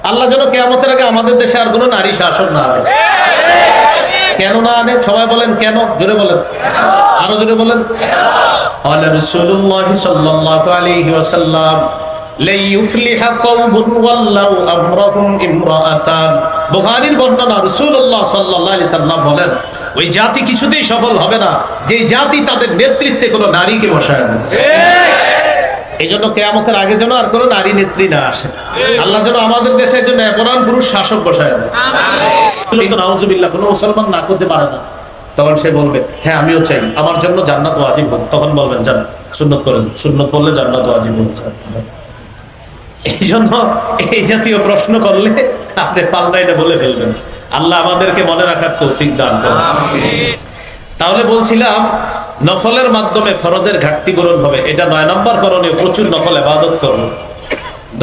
আল্লাহ যেন কেয়ামতের আগে আমাদের দেশে আর কোনো নারী শাসন না আনে কেন না আনে সবাই বলেন কেন জোরে বলেন আরো জোরে বলেন قال رسول الله صلى الله عليه وسلم لن يفلح قوم ولوا امرهم امرأتان বুখারীর বর্ণনা রাসূলুল্লাহ সাল্লাল্লাহু আলাইহি সাল্লাম বলেন ওই জাতি কিছুতেই সফল হবে না যে জাতি তাদের নেতৃত্বে কোনো নারীকে বসায় না এই জন্য কেয়ামতের আগে যেন আর কোনো নারী নেত্রী না আসে। আল্লাহ যেন আমাদের দেশের জন্য এমন পুরুষ শাসক বসায় দেয়। নাউজুবিল্লাহ কোনো মুসলমান না করতে পারে না। তখন সে বলবে হ্যাঁ আমিও চাই। আমার জন্য জান্নাত ওয়াজিব হোক। তখন বলবেন জান সুন্নত করেন। সুন্নত বললে জান্নাত ওয়াজিব হোক। এই জন্য এই জাতীয় প্রশ্ন করলে আপনি পাল্টাইটা বলে ফেলবেন। আল্লাহ আমাদেরকে মনে রাখার তৌফিক দান করেন। তাহলে বলছিলাম, নফলের মাধ্যমে ফরজের ঘাটতি পূরণ হবে। এটা নয় নম্বর করণীয়, প্রচুর নফল এবাদত করুন।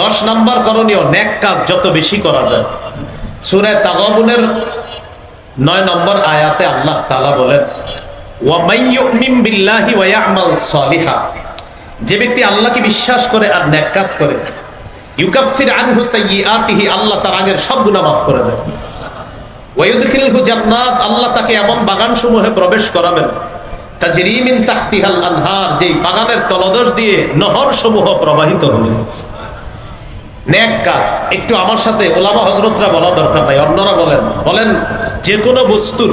দশ নম্বর করণীয় ন্যাক কাজ যত বেশি করা যায়। সুরায় তাগাবুনের নয় নম্বর আয়াতে আল্লাহ তালা বলেন যে ব্যক্তি আল্লাহকে বিশ্বাস করে আর ন্যাক কাজ করে, ইউকাফির আনহু সাইয়্যাতিহি, আল্লাহ তার আগের সব গুনাহ মাফ করে দেন। ওয়ায়ুদখিলহু আল্লাহ তাকে এমন বাগান সমূহে প্রবেশ করাবেন। বাগানের দিয়ে নহর সমূহ প্রবাহিত আমার সাথে ওলামা হজরতরা দরকার বলেন। বলেন বস্তুর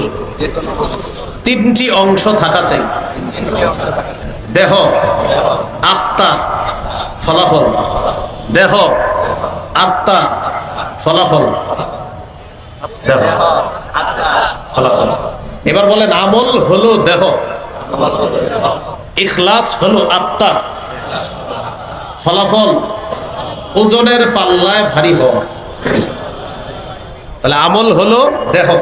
তিনটি অংশ থাকা চাই। দেহ, আত্মা, ফলাফল। দেহ, আত্মা, ফলাফল। দেহ। ফলাফল। এবার বলেন, আমল হলো দেহ। ইখলাস হলো আত্মা। ফলাফল, ওজনের পাল্লায় ভারী হওয়া। তাহলে আমল হলো দেহ।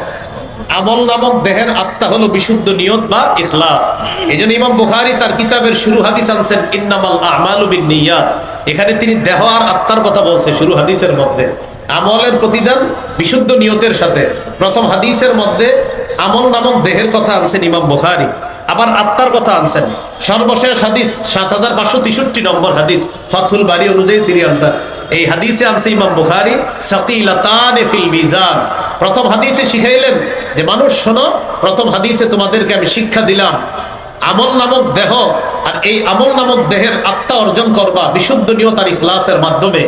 আমল নামক দেহের আত্মা হলো বিশুদ্ধ নিয়ত বা ইখলাস। এই জন্য ইমাম বুখারি তার কিতাবের শুরু হাদিস আনছেন, ইন্নামাল আমালু বিন নিয়াত। এখানে তিনি দেহ আর আত্মার কথা বলছে, শুরু হাদিসের মধ্যে। আমলের প্রতিদান, বিশুদ্ধ নিয়তের সাথে। প্রথম হাদিসের মধ্যে আমল নামক দেহের কথা আনছেন ইমাম বুখারি, আবার আত্মার কথা আনছেন। সর্বশেষ হাদিস সাত হাজার পাঁচশো তেষট্টি নম্বর হাদিস ফাথুল বাড়ি অনুযায়ী সিরিয়ালটা। এই হাদিসে আনছে ইমাম বুখারি, সাকিলাতান ফিল মিজান। প্রথম হাদিসে শিখাইলেন যে, মানুষ, শোনো, প্রথম হাদিসে তোমাদেরকে আমি শিক্ষা দিলাম, আমল নামক দেহ আর এই আমল নামক দেহের আত্মা অর্জন করবা, বিশুদ্ধ নিয়ত আর ইখলাসের মাধ্যমে।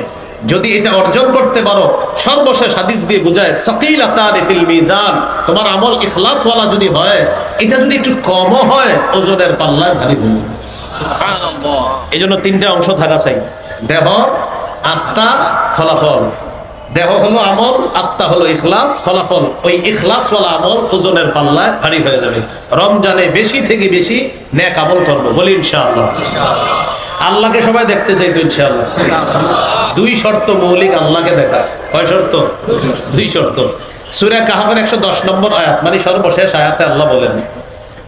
যদি এটা অর্জন করতে পারো সর্বশেষ হাদিস দিয়ে বোঝায় সাকিলাতান ফিল মিজান। তোমার আমল ইখলাসওয়ালা যদি হয় এটা যদি একটু কমও হয় ওজনের পাল্লায় ভারী হবে এই জন্য তিনটা অংশ থাকা চাই। দেহ আত্মা ফলাফল। দেহ হলো আমল আত্মা হলো ইখলাস ফলাফল। ওই ইখলাস ওয়ালা আমল ওজনের পাল্লায় ভারী হয়ে যাবে। রমজানে বেশি থেকে বেশি ন্যাক আমল করব বলি ইনশাআল্লাহ। আল্লাহকে সবাই দেখতে চাই তো ইনশাআল্লাহ। দুই শর্ত মৌলিক আল্লাহকে দেখা কয় শর্ত দুই শর্ত সূরা কাহাফের 110 নম্বর আয়াত মানে সর্বশেষ আয়াতে আল্লাহ বলেন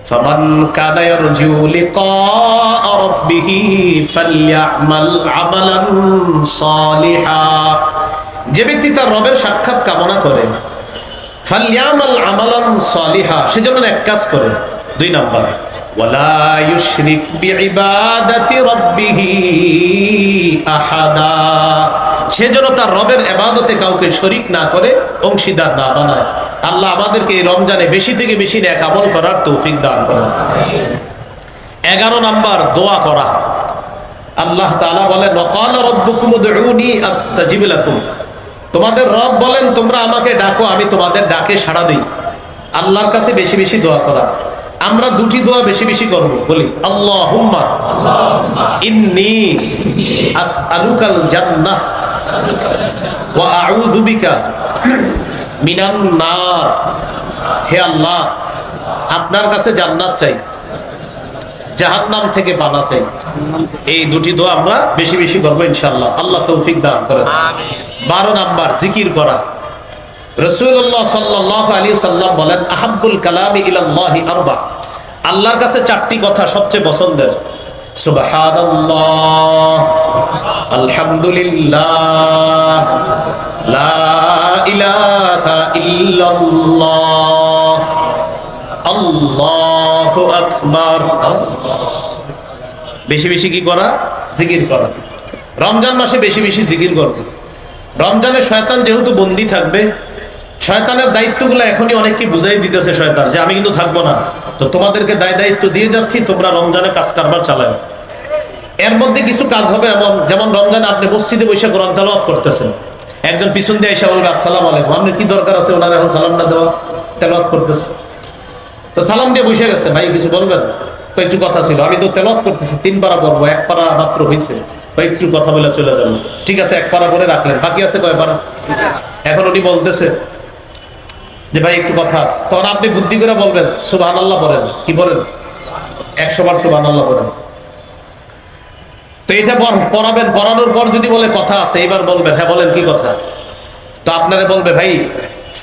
فمن كان يرجو لقاء ربه فليعمل عملا صالحا যে ব্যক্তি তার রবের সাক্ষাৎ কামনা করে ফালিয়ামাল আমালান সালিহা সেজন্য এক কাজ করে দুই নাম্বার ওয়ালা ইউশরিক বিইবাদাতি রাব্বিহি আহাদা। সেজন্য তার রবের ইবাদতে কাউকে শরীক না করে, অংশীদার না বানায়। আল্লাহ আমাদেরকে এই রমজানে বেশি থেকে বেশি নেক আমল করার তৌফিক দান করেন। এগারো নাম্বার, দোয়া করা। আল্লাহ তালা বলেন, ওয়াকাল রাব্বুকুম উদউনি আস্তাজিব লাকুম। তোমাদের রব বলেন, তোমরা আমাকে ডাকো, আমি তোমাদের ডাকে সাড়া দিই। আল্লাহর কাছে বেশি বেশি দোয়া করা। আমরা দুটি দোয়া বেশি বেশি করব বলি আল্লাহুম্মা ইন্নী আসআলুকাল জান্নাহ ওয়া আউযু বিকা মিনান নার। হে আল্লাহ আপনার কাছে জান্নাত চাই জাহান্নাম থেকে পানা চাই। এই দুটি দোয়া আমরা বেশি বেশি করব ইনশাল্লাহ আল্লাহ তৌফিক দান করেন। বারো নাম্বার জিকির করা। রসুল্লাহ সাল্লাহ আলী সাল্লাম বলেন আহাবুল কালামি ইলাল্লাহি আরবা। আল্লাহর কাছে চারটি কথা সবচেয়ে পছন্দের। আলহামদুলিল্লাহ, লা ইলাহা বেশি বেশি কি করা? জিকির করা। রমজান মাসে বেশি বেশি জিকির করবে। রমজানে শয়তান যেহেতু বন্দি থাকবে শয়তানের দায়িত্বগুলো এখনই অনেককে বুঝাই দিতেছে শয়তান, যে আমি কিন্তু থাকব না। তো তোমাদেরকে দায় দায়িত্ব দিয়ে যাচ্ছি, তোমরা রমজানে কাজ কারবার চালাও। এর মধ্যে কিছু কাজ হবে এমন, যেমন রমজানে আপনি মসজিদে কোরআন তেলাওয়াত করতেছেন। একজন পিছন দিয়ে এসে বলবে, আসসালাম আলাইকুম, আপনার কি দরকার আছে? ওনার এখন সালাম না দেওয়া, তেলাওয়াত করতেছে। তো সালাম দিয়ে বসে গেছে, ভাই, কিছু বলবেন? তো একটু কথা ছিল, আমি তো তেলাওয়াত করতেছি, তিন পারা পড়ব, এক পারা মাত্র হয়েছে একটু কথা বলে চলে যাব। ঠিক আছে, এক পারা করে রাখলেন, বাকি আছে কয় পারা? এখন উনি বলতেছে যে ভাই, একটু কথা আছে। তখন আপনি বুদ্ধি করে বলবেন সুবাহ আল্লাহ বলেন। কি বলেন? একশো বার সুবাহ আল্লাহ বলেন। তো এটা পড়াবেন, পড়ানোর পর যদি বলে কথা আছে, এবার বলবেন হ্যাঁ বলেন কি কথা? তো আপনারা বলবে, ভাই,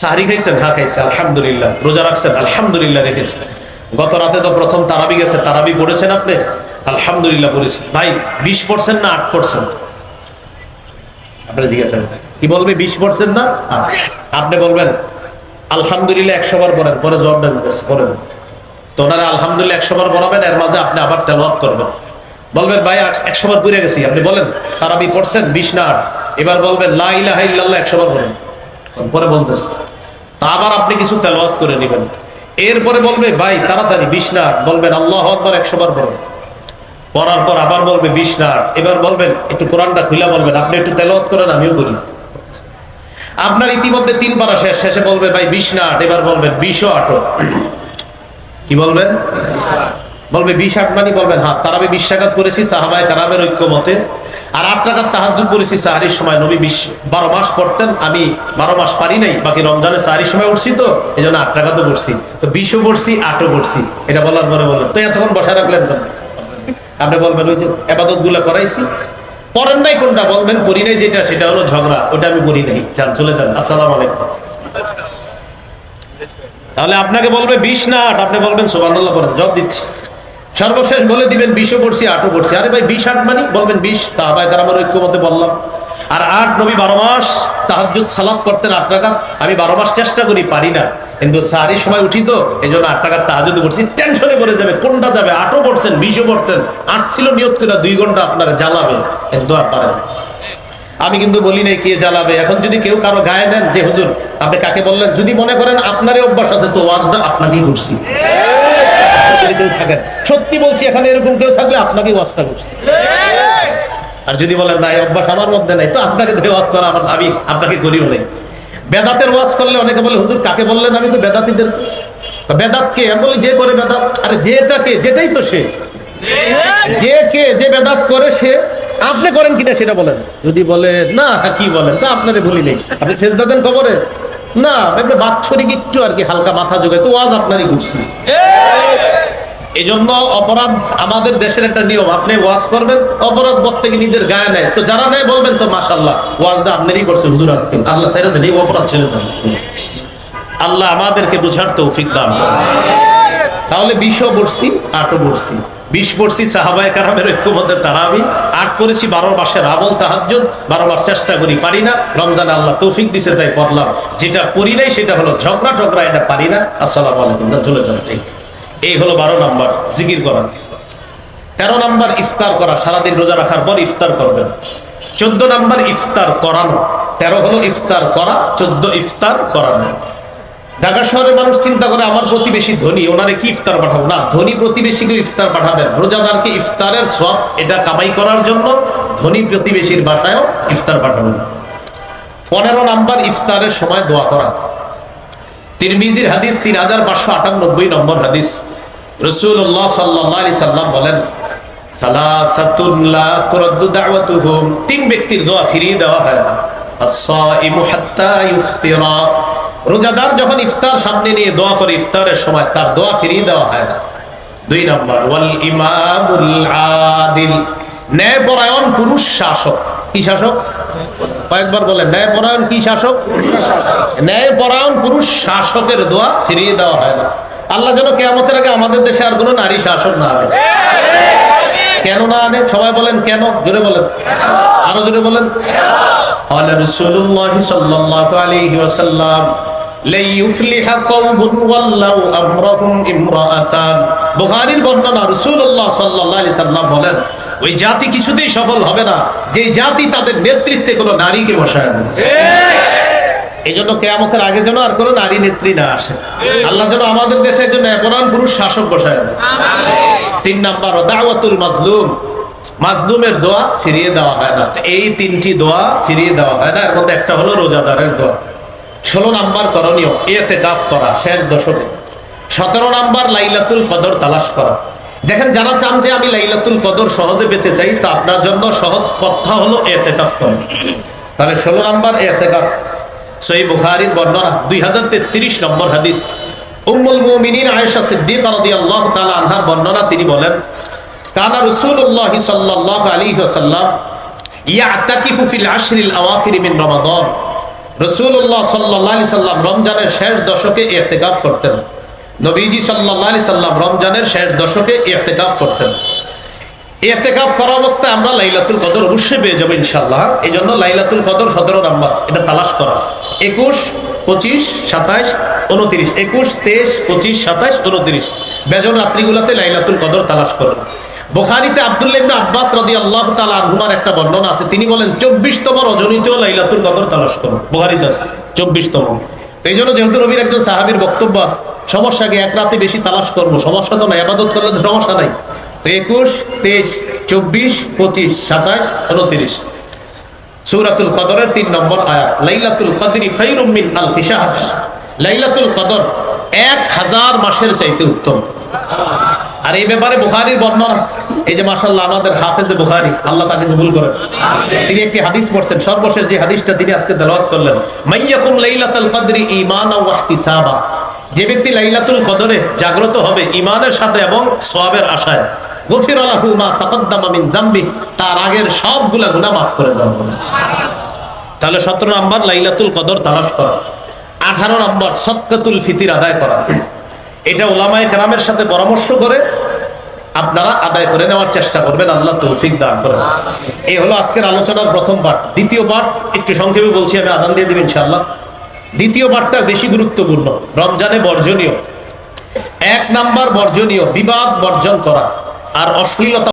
সাহারি খাইছেন? হ্যাঁ খাইছে, আলহামদুলিল্লাহ। রোজা রাখছেন? আলহামদুলিল্লাহ রেখেছেন গত রাতে তো প্রথম তারাবি গেছে। তারাবি পড়েছেন আপনি? আলহামদুলিল্লাহ পড়েছেন ভাই, বিশ পার্সেন্ট না আট পার্সেন্ট আপনারা জিজ্ঞাসা। কি বলবে, বিশ পার্সেন্ট না? আপনি বলবেন আলহামদুলিল্লাহ একশো বার পড়েন পরে জবাব দেন পড়েন তো ওনারা আলহামদুলিল্লাহ একশো বার পড়াবেন এর মাঝে আপনি আবার তেলাওয়াত করবেন। বলবেন, ভাই একশো বার পুড়ে গেছি। আপনি বলেন তারাবি পড়ছেন বিশ না আট। এবার বলবেন, লা ইলাহা একশো বার পড়েন পরে বলতেছে। তা আবার আপনি কিছু তেলাওয়াত করে নেবেন। এরপরে বলবে, ভাই, তাড়াতাড়ি, বিশ না আট। বলবেন, আল্লাহ আকবার, একশো বার পড়েন পড়ার পর আবার বলবে, বিশ না আট। এবার বলবেন, একটু কোরআনটা খুলে বলবেন, আপনি একটু তেলাওয়াত করেন, আমিও করি। আপনার ইতিমধ্যে তিন পারা শেষ শেষে বলবে, ভাই, বিশ না আট। এবার বলবেন, বিশও আটও কি বলবেন? বলবে, বিশ আট মানি বলবেন হ্যাঁ তার আমি বিশ টাকাত করেছি সাহাবায় ঐক্য মতে আর আট টাকার তাহাজুদ করেছি সাহারির সময়। নবী বিশ, বারো মাস পড়তেন। আমি বারো মাস পারি নাই। বাকি রমজানে সাহারির সময় উঠছি তো এই জন্য আট টাকা তো পড়ছি। তো বিশও পড়ছি, আটও পড়ছি। এটা বলার পরে বললেন তো এতক্ষণ বসায় রাখলেন তো আপনি বলবেন, ওই যে আবাদতগুলা করাইছি। পড়েন নাই কোনটা, বলবেন করি নাই যেটা, সেটা হলো ঝগড়া, ওটা আমি করি নাই। যান, চলে যান, আসসালাম আলাইকুম। তাহলে আপনাকে বলবে বিশ না আট, আপনি বলবেন সুবহানাল্লাহ বলেন জব দিচ্ছি। সর্বশেষ বলে দিবেন বিশও পড়ছি, আটও পড়ছি। আরে ভাই, বিশ আট মানি? বলবেন বিশ। সাহাবায় কারামের ঐক্য মধ্যে বললাম। আর আট নবী বারো মাস তাহাজ্জুদ সালাত করতেন আট টাকা আমি বারো মাস চেষ্টা করি, পারি না। কিন্তু সাহারির সময় উঠি তো এই জন্য আট টাকার তাহাজুদ পড়ছি টেনশনে পড়ে যাবে কোনটা যাবে আটও পড়ছেন বিশও পড়ছেন আট ছিল নিয়ত করে দুই ঘণ্টা আপনারা জ্বালাবে কিন্তু আর পারেন আমি কিন্তু বলি নাই কে জ্বালাবে। এখন যদি কেউ কারও গায়ে দেন যে হুজুর আপনি কাকে বললেন? যদি মনে করেন আপনারই অভ্যাস আছে তো ওয়াজটা আপনাকেই করছি। সত্যি বলছি এখানে এরকম কেউ থাকলে আপনাকেই ওয়াজটা করছি। আর যদি বলেন না এই অভ্যাস আমার মধ্যে নাই তো আপনাকে ধরে ওয়াজ করা আমার আমি আপনাকে করিও নাই। বেদাতের ওয়াজ করলে অনেকে বলে, হুজুর, কাকে বললেন? আমি তো বেদাতিদের বেদাত কে আমি বলি, যে করে বেদাত আরে যেটাকে যেটাই তো সে। যে কে, যে বেদাত করে সে, আপনি করেন কিনা সেটা বলেন। যদি বলে, না, কি বলেন? তা আপনারে বলি নেই। আপনি শেষ দেন খবরে না, এমনি বাৎসরিক একটু আর কি, হালকা মাথা যোগায় তো ওয়াজ আপনারই করছি এই জন্য অপরাধ আমাদের দেশের একটা নিয়ম। আপনি ওয়াজ করবেন, অপরাধ বোধ থেকে নিজের গায়ে নেয়। তো যারা নেয় বলবেন তো মাশাল্লাহ ওয়াজটা আপনারই করছে হুজুর আজকে। আল্লাহ ছেড়ে দেন, এই অপরাধ ছেড়ে দেন। আল্লাহ আমাদেরকে বুঝার তৌফিক দান। তাহলে বিশও পড়ছি, আটও পড়ছি। বিশ পড়ছি, সাহাবায় কারামের ঐক্যমধ্যে তারা আমি আট করেছি, বারো মাসের আমল, তাহাজ্জুদ। বারো মাস চেষ্টা করি, পারি না। রমজান আল্লাহ তৌফিক দিছে, তাই পড়লাম। যেটা পড়ি নাই, সেটা হলো ঝগড়া টগড়া এটা পারি না। আসসালামু আলাইকুম চলে যান এই হলো বারো নাম্বার, জিকির করা। তেরো নাম্বার, ইফতার করা, সারাদিন রোজা রাখার পর ইফতার করবেন। চোদ্দ নাম্বার, ইফতার করানো। তেরো হলো ইফতার করা, চোদ্দ ইফতার করানো। ঢাকা শহরের মানুষ চিন্তা করে, আমার প্রতিবেশী ধনী, ওনারে কি ইফতার পাঠাবো? না, ধনী প্রতিবেশীকে ইফতার পাঠাবেন। রোজাদারকে ইফতারের সব এটা কামাই করার জন্য ধনী প্রতিবেশীর বাসায়ও ইফতার পাঠাবেন। পনেরো নাম্বার, ইফতারের সময় দোয়া করা। তিরমিজির হাদিস তিন হাজার পাঁচশো আটানব্বই নম্বর হাদিস। রসুল্লাহ সাল্লাহ সাল্লাম বলেন তিন ব্যক্তির দোয়া ফিরিয়ে দেওয়া হয় না। রোজাদার যখন ইফতার সামনে নিয়ে দোয়া করে সময় তার দোয়া ফিরিয়ে দেওয়া হয় না। দুই নম্বর ন্যায়পরায়ণ পুরুষ শাসক। কি শাসক কয়েকবার বলেন ন্যায়পরায়ণ কি শাসক ন্যায়পরায়ণ পুরুষ শাসকের দোয়া ফিরিয়ে দেওয়া হয় না আল্লাহ যেন কেয়ামতের আগে আমাদের দেশে আর কোনো নারী শাসক না আনে কেন না আনে সবাই বলেন কেন জোরে বলেন আরো জোরে বলেন قال رسول الله صلى الله عليه وسلم لن يفلح قوم ولوا امرهم امرأتان বুখারীর বর্ণনা রাসূলুল্লাহ সাল্লাল্লাহু আলাইহি সাল্লাম বলেন ওই জাতি কিছুতেই সফল হবে না। যে জাতি তাদের নেতৃত্বে কোনো নারীকে বসায় না। এই জন্য কেয়ামতের আগে যেন আর কোনো নারী নেত্রী না আসে। আল্লাহ যেন আমাদের দেশে একজন পরাণ পুরুষ শাসক বসায় দেয় তিন নাম্বার দাওয়াতুল মাজলুম। মাজলুমের দোয়া ফিরিয়ে দেওয়া হয় না। এই তিনটি দোয়া ফিরিয়ে দেওয়া হয় না। এর মধ্যে একটা হলো রোজাদারের দোয়া। ষোলো নাম্বার করণীয় এতে কাফ করা শেষ দশকে। সতেরো নাম্বার লাইলাতুল কদর তালাশ করা। দেখেন, যারা চান যে আমি লাইলাতুল কদর সহজে পেতে চাই, তা আপনার জন্য সহজ কথা হলো এতে কাফ করা। তাহলে ষোলো নাম্বার এতে কাফ সই বুখারির বর্ণনা, দুই হাজার তেত্রিশ নম্বর হাদিস। উম্মুল মুমিনিন আয়েশা সিদ্দিকা রাদিয়াল্লাহু তাআলা আনহার বর্ণনা, তিনি বলেন, কানা রাসূলুল্লাহ সাল্লাল্লাহু আলাইহি ওয়াসাল্লাম ইয়াতাকিফু ফিল আশরিল আওয়াখির মিন রমাদান। রাসূলুল্লাহ সাল্লাল্লাহু আলাইহি সাল্লাম রমজানের শেষ দশকে ইতিকাফ করতেন। নবীজি আলাইহি সাল্লাম রমজানের শেষ দশকে ইতিকাফ করতেন। এতেকাফ করা অবস্থায় আমরা লাইলাতুল কদর অবশ্যই পেয়ে যাব ইনশাল্লাহ এই জন্য লাইলাতুল কদর সতেরো নাম্বার, এটা তালাশ করা। একুশ, পঁচিশ, সাতাইশ, উনত্রিশ। একুশ, তেইশ, পঁচিশ, সাতাইশ, উনত্রিশ। বেজন রাত্রিগুলোতে লাইলাতুল কদর তালাশ করো বোখারিতে আব্দুল্লাহ ইবনে আব্বাস রাদিয়াল্লাহু তাআলা আনহুমার একটা বর্ণনা আছে। তিনি বলেন 24তম রজনীতেও লাইলাতুল কদর তালাশ করো বোখারিতে আছে 24তম এই জন্য যেহেতু রবির একজন সাহাবীর বক্তব্য আছে, সমস্যা কি? এক রাতে বেশি তালাশ করব। সমস্যা তো নাই, আবাদত করলে তো সমস্যা নাই। তো একুশ, তেইশ, চব্বিশ, পঁচিশ, সাতাশ, উনত্রিশ। সূরাতুল কদরের তিন নম্বর আয়াত, লাইলাতুল কদরি খায়রুম মিন আলফি শাহর। লাইলাতুল কদর এক হাজার মাসের চাইতে উত্তম। আর এই ব্যাপারে বুখারীর বর্ণনা এই যে মাশাআল্লাহ আমাদের হাফেজে বুখারী আল্লাহ তাকে কবুল করেন। তিনি একটি হাদিস পড়ছেন সর্বশেষ যে হাদিসটা তিনি আজকে তেলাওয়াত করলেন। মাইয়াকুম লাইলাতুল কদরি ঈমানা ওয়া ইহতিসাবা। যে ব্যক্তি লাইলাতুল কদরে জাগ্রত হবে ঈমানের সাথে এবং সওয়াবের আশায় গফির আলাহু মা তাকাদ্দামা মিন জামবি তার আগের সবগুলা গুনাহ মাফ করে দেওয়া হবে তাহলে সতেরো নম্বর লাইলাতুল কদর তালাশ করা। আঠারো নম্বর সৎকাতুল ফিতির আদায় করা। এটা ওলামায় কেরামের সাথে পরামর্শ করে আপনারা আদায় করে নেওয়ার চেষ্টা করবেন, আল্লাহ তৌফিক দান করেন। এই হলো আজকের আলোচনার প্রথম পাঠ। দ্বিতীয় পাঠ, একটু সংক্ষেপে বলছি, আমি আদান দিয়ে দেবেন ইনশাল্লাহ দ্বিতীয় পাঠটা বেশি গুরুত্বপূর্ণ, রমজানে বর্জনীয়। এক নাম্বার বর্জনীয়, বিবাদ বর্জন করা আর অশ্লীলতা